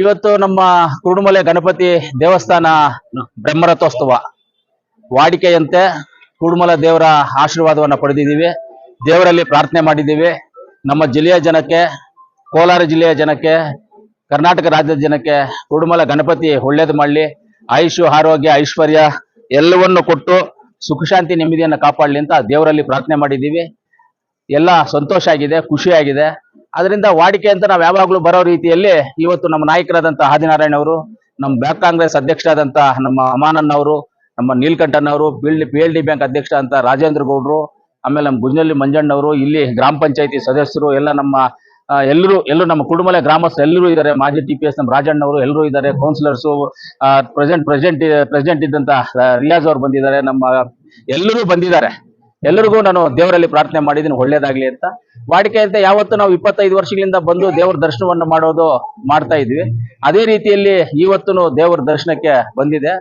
ಇವತ್ತು ನಮ್ಮ ಕುರುಡುಮಲೆ ಗಣಪತಿ ದೇವಸ್ಥಾನ ಬ್ರಹ್ಮರಥೋತ್ಸವ. ವಾಡಿಕೆಯಂತೆ ಕುರುಡುಮಲ ದೇವರ ಆಶೀರ್ವಾದವನ್ನು ಪಡೆದಿದ್ದೀವಿ. ದೇವರಲ್ಲಿ ಪ್ರಾರ್ಥನೆ ಮಾಡಿದ್ದೀವಿ. ನಮ್ಮ ಜಿಲ್ಲೆಯ ಜನಕ್ಕೆ, ಕೋಲಾರ ಜಿಲ್ಲೆಯ ಜನಕ್ಕೆ, ಕರ್ನಾಟಕ ರಾಜ್ಯದ ಜನಕ್ಕೆ ಕುರುಡುಮಲ ಗಣಪತಿ ಒಳ್ಳೇದು ಮಾಡಲಿ. ಆಯುಷು ಆರೋಗ್ಯ, ಐಶ್ವರ್ಯ ಎಲ್ಲವನ್ನು ಕೊಟ್ಟು ಸುಖಶಾಂತಿ ನೆಮ್ಮದಿಯನ್ನು ಕಾಪಾಡಲಿ ಅಂತ ದೇವರಲ್ಲಿ ಪ್ರಾರ್ಥನೆ ಮಾಡಿದ್ದೀವಿ. ಎಲ್ಲ ಸಂತೋಷ ಆಗಿದೆ ಖುಷಿಯಾಗಿದೆ ಅದರಿಂದ ವಾಡಿಕೆ ಅಂತ ನಾವು ಯಾವಾಗಲೂ ಬರೋ ರೀತಿಯಲ್ಲಿ ಇವತ್ತು ನಮ್ಮ ನಾಯಕರಾದಂಥ ಆದಿನಾರಾಯಣ ಅವರು, ನಮ್ಮ ಬ್ಯಾಕ್ ಕಾಂಗ್ರೆಸ್ ಅಧ್ಯಕ್ಷರಾದಂಥ ನಮ್ಮ ಅಮಾನನ್ ಅವರು, ನಮ್ಮ ನೀಲ್ಕಂಠನ್ ಅವರು ಪಿ ಎಲ್ ಡಿ ಬ್ಯಾಂಕ್ ಅಧ್ಯಕ್ಷ ಅಂತ ರಾಜೇಂದ್ರ ಗೌಡ್ರು, ಆಮೇಲೆ ನಮ್ಮ ಗುಜ್ನಲ್ಲಿ ಮಂಜಣ್ಣ ಅವರು, ಇಲ್ಲಿ ಗ್ರಾಮ ಪಂಚಾಯತಿ ಸದಸ್ಯರು, ಎಲ್ಲ ನಮ್ಮ ಎಲ್ಲರೂ ಎಲ್ಲರೂ ನಮ್ಮ ಕುಡುಮಲೆ ಗ್ರಾಮಸ್ಥರು ಎಲ್ಲರೂ ಇದ್ದಾರೆ. ಮಾಜಿ ಟಿ ಪಿ ಎಸ್ ನಮ್ಮ ರಾಜಣ್ಣವರು ಎಲ್ಲರೂ ಇದ್ದಾರೆ. ಕೌನ್ಸಿಲರ್ಸು ಪ್ರೆಸೆಂಟ್ ಪ್ರೆಸೆಂಟ್ ಪ್ರೆಸಿಡೆಂಟ್ ಇದ್ದಂತ ರಿಯಾಜ್ ಅವರು ಬಂದಿದ್ದಾರೆ. ನಮ್ಮ ಎಲ್ಲರೂ ಬಂದಿದ್ದಾರೆ. ಎಲ್ಲರಿಗೂ ನಾನು ದೇವರಲ್ಲಿ ಪ್ರಾರ್ಥನೆ ಮಾಡಿದ್ದೀನಿ, ಒಳ್ಳೇದಾಗ್ಲಿ ಅಂತ. ವಾಡಿಕೆ ಅಂತ ಯಾವತ್ತು ನಾವು ಇಪ್ಪತ್ತೈದು ವರ್ಷಗಳಿಂದ ಬಂದು ದೇವರ ದರ್ಶನವನ್ನು ಮಾಡೋದು ಮಾಡ್ತಾ ಇದ್ವಿ. ಅದೇ ರೀತಿಯಲ್ಲಿ ಇವತ್ತು ದೇವರ ದರ್ಶನಕ್ಕೆ ಬಂದಿದೆ.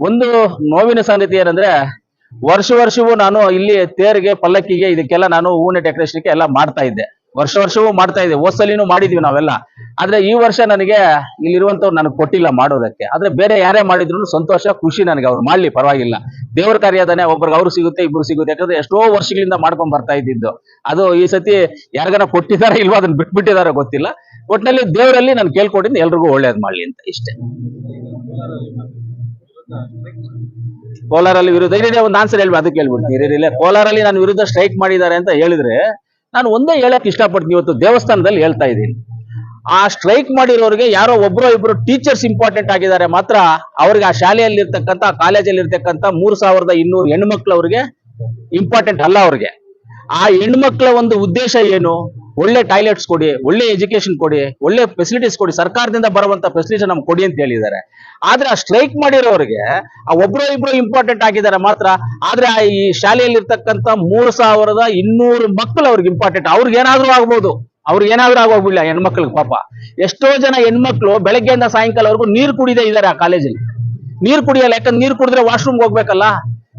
ಒಂದು ನೋವಿನ ಸಂಗತಿ ಏನಂದ್ರೆ, ವರ್ಷ ವರ್ಷವೂ ನಾನು ಇಲ್ಲಿ ತೇರಿಗೆ, ಪಲ್ಲಕ್ಕಿಗೆ, ಇದಕ್ಕೆಲ್ಲ ನಾನು ಹೂವಿನ ಡೆಕೋರೇಷನ್ಗೆ ಎಲ್ಲ ಮಾಡ್ತಾ ಇದ್ದೆ. ವರ್ಷ ವರ್ಷವೂ ಮಾಡ್ತಾ ಇದ್ದೀವಿ ಹೋದ್ಸಲಿನೂ ಮಾಡಿದ್ವಿ ನಾವೆಲ್ಲ. ಆದ್ರೆ ಈ ವರ್ಷ ನನಗೆ ಇಲ್ಲಿರುವಂತವ್ರು ನನಗೆ ಕೊಟ್ಟಿಲ್ಲ ಮಾಡೋದಕ್ಕೆ. ಆದ್ರೆ ಬೇರೆ ಯಾರೇ ಮಾಡಿದ್ರು ಸಂತೋಷ, ಖುಷಿ ನನಗೆ ಅವ್ರು ಮಾಡ್ಲಿ, ಪರವಾಗಿಲ್ಲ. ದೇವ್ರ ಕಾರ್ಯದಾನೆ ಒಬ್ರಿಗೆ ಅವ್ರು ಸಿಗುತ್ತೆ, ಇಬ್ರು ಸಿಗುತ್ತೆ. ಯಾಕಂದ್ರೆ ಎಷ್ಟೋ ವರ್ಷಗಳಿಂದ ಮಾಡ್ಕೊಂಡ್ ಬರ್ತಾ ಇದ್ದಿದ್ದು. ಅದು ಈ ಸತಿ ಯಾರಿಗಾನ ಕೊಟ್ಟಿದ್ದಾರೆ ಇಲ್ವಾ ಅದನ್ನ ಬಿಟ್ಬಿಟ್ಟಿದಾರ ಗೊತ್ತಿಲ್ಲ. ಒಟ್ಟಿನಲ್ಲಿ ದೇವರಲ್ಲಿ ನಾನು ಕೇಳ್ಕೊಂಡಿದ್ದು ಎಲ್ರಿಗೂ ಒಳ್ಳೇದ್ ಮಾಡ್ಲಿ ಅಂತ ಇಷ್ಟೇ. ಕೋಲಾರಲ್ಲಿ ವಿರುದ್ಧ. ಒಂದು ಆನ್ಸರ್ ಹೇಳ್ಬಿ, ಅದಕ್ಕೆ ಹೇಳ್ಬಿಡ್ತೀನಿ. ಕೋಲಾರಲ್ಲಿ ನಾನು ವಿರುದ್ಧ ಸ್ಟ್ರೈಕ್ ಮಾಡಿದ್ದಾರೆ ಅಂತ ಹೇಳಿದ್ರೆ ನಾನು ಒಂದೇ ಹೇಳಕ್ ಇಷ್ಟಪಡ್ತೀನಿ ಇವತ್ತು ದೇವಸ್ಥಾನದಲ್ಲಿ ಹೇಳ್ತಾ ಇದ್ದೀನಿ. ಆ ಸ್ಟ್ರೈಕ್ ಮಾಡಿರೋರಿಗೆ ಯಾರೋ ಒಬ್ಬರೋ ಇಬ್ಬರು ಟೀಚರ್ಸ್ ಇಂಪಾರ್ಟೆಂಟ್ ಆಗಿದ್ದಾರೆ ಮಾತ್ರ ಅವ್ರಿಗೆ ಆ ಶಾಲೆಯಲ್ಲಿ ಇರ್ತಕ್ಕಂಥ ಕಾಲೇಜಲ್ಲಿ ಇರ್ತಕ್ಕಂಥ ಮೂರ್ ಸಾವಿರದ ಇನ್ನೂರು ಹೆಣ್ಮಕ್ಳು ಅವ್ರಿಗೆ ಇಂಪಾರ್ಟೆಂಟ್ ಅಲ್ಲ ಅವ್ರಿಗೆ. ಆ ಹೆಣ್ಮಕ್ಳ ಒಂದು ಉದ್ದೇಶ ಏನು? ಒಳ್ಳೆ ಟಾಯ್ಲೆಟ್ಸ್ ಕೊಡಿ, ಒಳ್ಳೆ ಎಜುಕೇಶನ್ ಕೊಡಿ, ಒಳ್ಳೆ ಫೆಸಿಲಿಟೀಸ್ ಕೊಡಿ, ಸರ್ಕಾರದಿಂದ ಬರುವಂತ ಫೆಸಿಲಿಟಿ ನಮ್ಗೆ ಕೊಡಿ ಅಂತ ಹೇಳಿದ್ದಾರೆ. ಆದ್ರೆ ಆ ಸ್ಟ್ರೈಕ್ ಮಾಡಿರೋರಿಗೆ, ಆ ಒಬ್ರು ಇಬ್ರು ಇಂಪಾರ್ಟೆಂಟ್ ಆಗಿದ್ದಾರೆ ಮಾತ್ರ. ಆದ್ರೆ ಈ ಶಾಲೆಯಲ್ಲಿ ಇರ್ತಕ್ಕಂಥ ಮೂರು ಸಾವಿರದ ಇನ್ನೂರು ಮಕ್ಕಳು ಅವ್ರಿಗೆ ಇಂಪಾರ್ಟೆಂಟ್ ಅವ್ರಿಗೆ ಏನಾದ್ರೂ ಆಗ್ಬೋದು. ಅವ್ರಿಗೆ ಏನಾದ್ರೂ ಆಗೋಗ್ಬಿಡ್ಲ ಹೆಣ್ಮಕ್ಳಿಗೆ ಪಾಪ. ಎಷ್ಟೋ ಜನ ಹೆಣ್ಮಕ್ಳು ಬೆಳಗ್ಗೆಯಿಂದ ಸಾಯಂಕಾಲವರೆಗೂ ನೀರು ಕುಡಿದೇ ಇದ್ದಾರೆ ಆ ಕಾಲೇಜಲ್ಲಿ ನೀರು ಕುಡಿಯಲ್ಲ, ಯಾಕಂದ್ರೆ ನೀರು ಕುಡಿದ್ರೆ ವಾಶ್ರೂಮ್ಗೆ ಹೋಗ್ಬೇಕಲ್ಲ.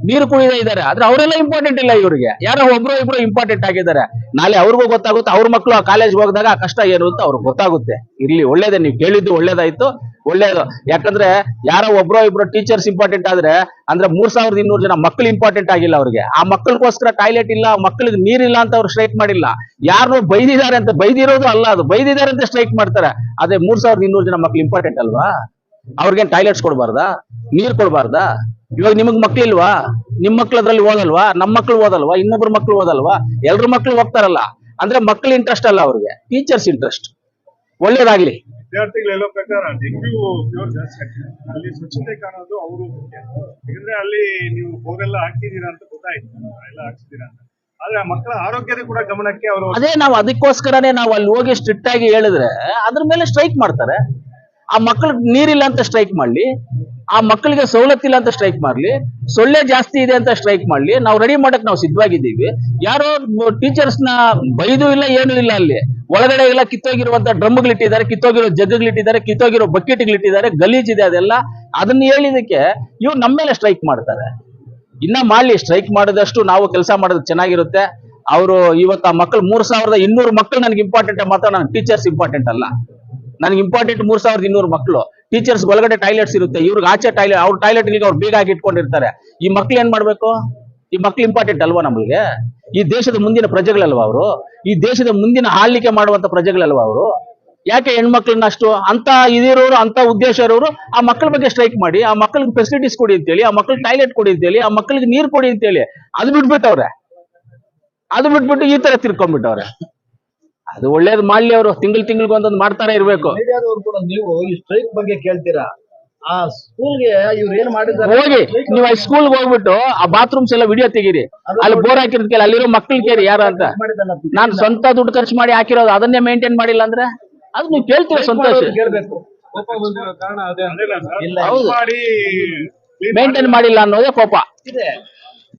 ನೀರು ಕುಡಿದೇ ಇದ್ದಾರೆ. ಆದ್ರೆ ಅವರೆಲ್ಲ ಇಂಪಾರ್ಟೆಂಟ್ ಇಲ್ಲ ಇವರಿಗೆ. ಯಾರೋ ಒಬ್ರು ಇಬ್ರು ಇಂಪಾರ್ಟೆಂಟ್ ಆಗಿದ್ದಾರೆ. ನಾಳೆ ಅವ್ರಿಗೂ ಗೊತ್ತಾಗುತ್ತೆ, ಅವ್ರ ಮಕ್ಕಳು ಆ ಕಾಲೇಜ್ಗೆ ಹೋಗಿದಾಗ ಆ ಕಷ್ಟ ಏನು ಅಂತ ಅವ್ರಿಗೆ ಗೊತ್ತಾಗುತ್ತೆ. ಇಲ್ಲಿ ಒಳ್ಳೇದೇ, ನೀವು ಕೇಳಿದ್ದು ಒಳ್ಳೇದಾಯ್ತು, ಒಳ್ಳೇದು. ಯಾಕಂದ್ರೆ ಯಾರೋ ಒಬ್ರೋ ಇಬ್ರು ಟೀಚರ್ಸ್ ಇಂಪಾರ್ಟೆಂಟ್ ಆದ್ರೆ, ಅಂದ್ರೆ ಮೂರ್ ಸಾವಿರದ ಇನ್ನೂರು ಜನ ಮಕ್ಕಳು ಇಂಪಾರ್ಟೆಂಟ್ ಆಗಿಲ್ಲ ಅವ್ರಿಗೆ. ಆ ಮಕ್ಕಳಿಗೋಸ್ಕರ ಟಾಯ್ಲೆಟ್ ಇಲ್ಲ ಮಕ್ಕಳಿಗೆ ನೀರಿಲ್ಲ ಅಂತ ಅವ್ರು ಸ್ಟ್ರೈಕ್ ಮಾಡಿಲ್ಲ. ಯಾರು ಬೈದಿದ್ದಾರೆ ಅಂತ, ಬೈದಿರೋದು ಅಲ್ಲ ಅದು. ಬೈದಿದ್ದಾರೆ ಅಂತ ಸ್ಟ್ರೈಕ್ ಮಾಡ್ತಾರೆ. ಅದೇ ಮೂರ್ ಸಾವಿರದ ಇನ್ನೂರು ಜನ ಮಕ್ಳು ಇಂಪಾರ್ಟೆಂಟ್ ಅಲ್ವಾ? ಅವ್ರಿಗೇನ್ ಟಾಯ್ಲೆಟ್ಸ್ ಕೊಡಬಾರ್ದಾ? ನೀರ್ ಕೊಡ್ಬಾರ್ದಾ? ಇವಾಗ ನಿಮಗ್ ಮಕ್ಳಿಲ್ವಾ ನಿಮ್ ಮಕ್ಳು ಅದ್ರಲ್ಲಿ ಓದಲ್ವಾ? ನಮ್ ಮಕ್ಳು ಓದಲ್ವಾ? ಇನ್ನೊಬ್ರ ಮಕ್ಳು ಓದಲ್ವಾ? ಎಲ್ರ ಮಕ್ಳು ಹೋಗ್ತಾರಲ್ಲ. ಅಂದ್ರೆ ಮಕ್ಳು ಇಂಟ್ರೆಸ್ಟ್ ಅಲ್ಲ ಅವ್ರಿಗೆ. ಟೀಚರ್ಸ್ ಇಂಟ್ರೆಸ್ಟ್ ಒಳ್ಳೇದಾಗ್ಲಿ. ವಿದ್ಯಾರ್ಥಿಗಳು ಹೇಳೋ ಪ್ರಕಾರ ಡೆಂಗ್ಯೂ ಫ್ಯೂರ್ ಜಾಸ್ತಿ ಆಗ್ತದೆ ಅಲ್ಲಿ ಸ್ವಚ್ಛತೆ ಕಾಣೋದು ಅವರು ಮುಖ್ಯ. ಯಾಕಂದ್ರೆ ಅಲ್ಲಿ ನೀವು ಬೋರೆಲ್ಲ ಹಾಕಿದೀರಾ ಅಂತ ಗೊತ್ತಾಯ್ತು. ಎಲ್ಲ ಹಾಕ್ಸಿದೀರಾ ಅಂತ. ಆದ್ರೆ ಆ ಮಕ್ಕಳ ಆರೋಗ್ಯದ ಕೂಡ ಗಮನಕ್ಕೆ ಅವರು ಅದೇ ನಾವು ಅದಕ್ಕೋಸ್ಕರನೇ ನಾವು ಅಲ್ಲಿ ಹೋಗಿ ಸ್ಟ್ರಿಕ್ಟ್ ಆಗಿ ಹೇಳಿದ್ರೆ ಅದ್ರ ಮೇಲೆ ಸ್ಟ್ರೈಕ್ ಮಾಡ್ತಾರೆ. ಆ ಮಕ್ಳಿಗೆ ನೀರಿಲ್ಲ ಅಂತ ಸ್ಟ್ರೈಕ್ ಮಾಡ್ಲಿ. ಆ ಮಕ್ಕಳಿಗೆ ಸವಲತ್ತಿಲ್ಲ ಅಂತ ಸ್ಟ್ರೈಕ್ ಮಾಡ್ಲಿ, ಸೊಳ್ಳೆ ಜಾಸ್ತಿ ಇದೆ ಅಂತ ಸ್ಟ್ರೈಕ್ ಮಾಡ್ಲಿ, ನಾವು ರೆಡಿ ಮಾಡಕ್ ನಾವು ಸಿದ್ಧವಾಗಿದ್ದೀವಿ. ಯಾರೋ ಟೀಚರ್ಸ್ನ ಬೈದು ಇಲ್ಲ, ಏನು ಇಲ್ಲ ಅಲ್ಲಿ. ಒಳಗಡೆ ಎಲ್ಲ ಕಿತ್ತೋಗಿರುವಂತ ಡ್ರಮ್ಗಳಿಟ್ಟಿದ್ದಾರೆ ಕಿತ್ತೋಗಿರೋ ಜಗ್ಗಳಿಟ್ಟಿದ್ದಾರೆ ಕಿತ್ತೋಗಿರೋ ಬಕೆಟ್ಗಳಿಟ್ಟಿದ್ದಾರೆ ಇದೆ ಅದೆಲ್ಲ. ಅದನ್ನ ಹೇಳಿದಕ್ಕೆ ಇವ್ರು ನಮ್ಮ ಮೇಲೆ ಸ್ಟ್ರೈಕ್ ಮಾಡ್ತಾರೆ. ಇನ್ನ ಮಾಡ್ಲಿ ಸ್ಟ್ರೈಕ್ ಮಾಡಿದಷ್ಟು ನಾವು ಕೆಲಸ ಮಾಡೋದು ಚೆನ್ನಾಗಿರುತ್ತೆ. ಅವರು ಇವತ್ತು ಆ ಮಕ್ಕಳು ಮೂರ್ ಸಾವಿರದ ಇನ್ನೂರು ಮಕ್ಕಳು, ನನಗೆ ಇಂಪಾರ್ಟೆಂಟ್ ಮಾತ್ರ, ನಾನು ಟೀಚರ್ಸ್ ಇಂಪಾರ್ಟೆಂಟ್ ಅಲ್ಲ. ನನಗೆ ಇಂಪಾರ್ಟೆಂಟ್ ಮೂರ್ ಸಾವಿರದ ಇನ್ನೂರು ಮಕ್ಕಳು. ಟೀಚರ್ಸ್ ಒಳಗಡೆ ಟಾಯ್ಲೆಟ್ಸ್ ಇರುತ್ತೆ. ಇವ್ರಿಗೆ ಆಚೆ ಟಾಯ್ಲೆಟ್ ಅವ್ರ ಟಾಯ್ಲೆಟ್ ಅವ್ರು ಬೇಗ ಇಟ್ಕೊಂಡಿರ್ತಾರೆ. ಈ ಮಕ್ಳು ಏನ್ ಮಾಡ್ಬೇಕು? ಈ ಮಕ್ಳು ಇಂಪಾರ್ಟೆಂಟ್ ಅಲ್ವಾ ನಮಗೆ? ಈ ದೇಶದ ಮುಂದಿನ ಪ್ರಜೆಗಳಲ್ವಾ ಅವರು? ಈ ದೇಶದ ಮುಂದಿನ ಆಳ್ಲಿಕೆ ಮಾಡುವಂತ ಪ್ರಜೆಗಳಲ್ವಾ ಅವರು? ಯಾಕೆ ಹೆಣ್ಮಕ್ಳನ್ನ ಅಷ್ಟು ಅಂತ ಇದಿರೋರು, ಅಂತ ಉದ್ದೇಶ ಇರೋರು, ಆ ಮಕ್ಕಳ ಬಗ್ಗೆ ಸ್ಟ್ರೈಕ್ ಮಾಡಿ, ಆ ಮಕ್ಕಳಿಗೆ ಫೆಸಿಲಿಟೀಸ್ ಕೊಡಿ ಅಂತೇಳಿ, ಆ ಮಕ್ಕಳಿಗೆ ಟಾಯ್ಲೆಟ್ ಕೊಡಿ ಅಂತೇಳಿ, ಆ ಮಕ್ಕಳಿಗೆ ನೀರು ಕೊಡಿ ಅಂತೇಳಿ, ಅದು ಬಿಟ್ಬಿಟ್ಟವ್ರೆ. ಅದು ಬಿಟ್ಬಿಟ್ಟು ಈ ತರ ತಿರ್ಕೊಂಡ್ಬಿಟ್ಟವ್ರೆ. ಅದು ಒಳ್ಳೇದು ಮಾಡ್ಲಿ ಅವರು. ತಿಂಗಳು ತಿಂಗಳಿಗೆ ಒಂದೊಂದು ಮಾಡ್ತಾನೆ ಇರಬೇಕು. ಮೀಡಿಯಾದವ್ರು ಕೂಡ ನೀವು ಈ ಸ್ಟ್ರೈಕ್ ಬಗ್ಗೆ ಕೇಳ್ತೀರಾ? ಆ ಸ್ಕೂಲ್ಗೆ ಇವ್ರು ಏನ್ ಮಾಡಿದ್ದಾರೆ? ಹೋಗಿ ನೀವು ಆ ಸ್ಕೂಲ್ಗೆ ಹೋಗ್ಬಿಟ್ಟು ಆ ಬಾತ್ರೂಮ್ಸ್ ಎಲ್ಲ ವಿಡಿಯೋ ತೆಗೀರಿ. ಅಲ್ಲಿ ಬೋರ್ ಹಾಕಿರೋದ್ ಕೇಳಿ ಅಲ್ಲಿರೋ ಮಕ್ಳು ಕೇರಿ ಯಾರು ಅಂತ. ನಾನು ಸ್ವಂತ ದುಡ್ಡು ಖರ್ಚು ಮಾಡಿ ಹಾಕಿರೋದು ಅದನ್ನೇ ಮೇಂಟೈನ್ ಮಾಡಿಲ್ಲ ಅಂದ್ರೆ? ಅದು ನೀವು ಕೇಳ್ತೀರ ಸಂತೋಷ? ಕೇಳ್ಬೇಕು. ಮೇಂಟೈನ್ ಮಾಡಿಲ್ಲ ಅನ್ನೋದೇ ಕೋಪ. ಇದೆ.